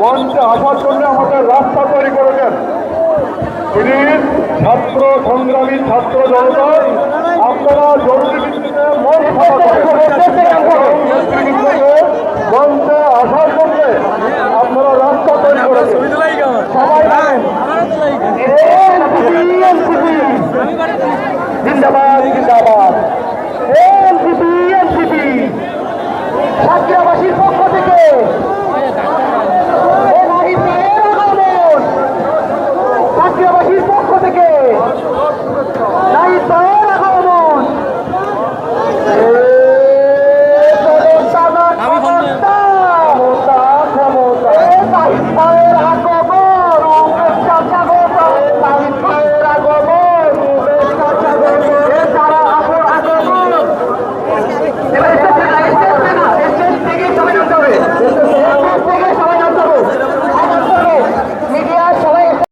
মঞ্চে আসার জন্য আমাদের রাস্তা তৈরি করেছেন ছাত্র সংগ্রামী ছাত্র জনতা আপনারা জরুরি ভিত্তিতে মঞ্চে আসার জন্য আপনারা রাস্তা তৈরি করেছেন সবাই জিন্দাবাদ।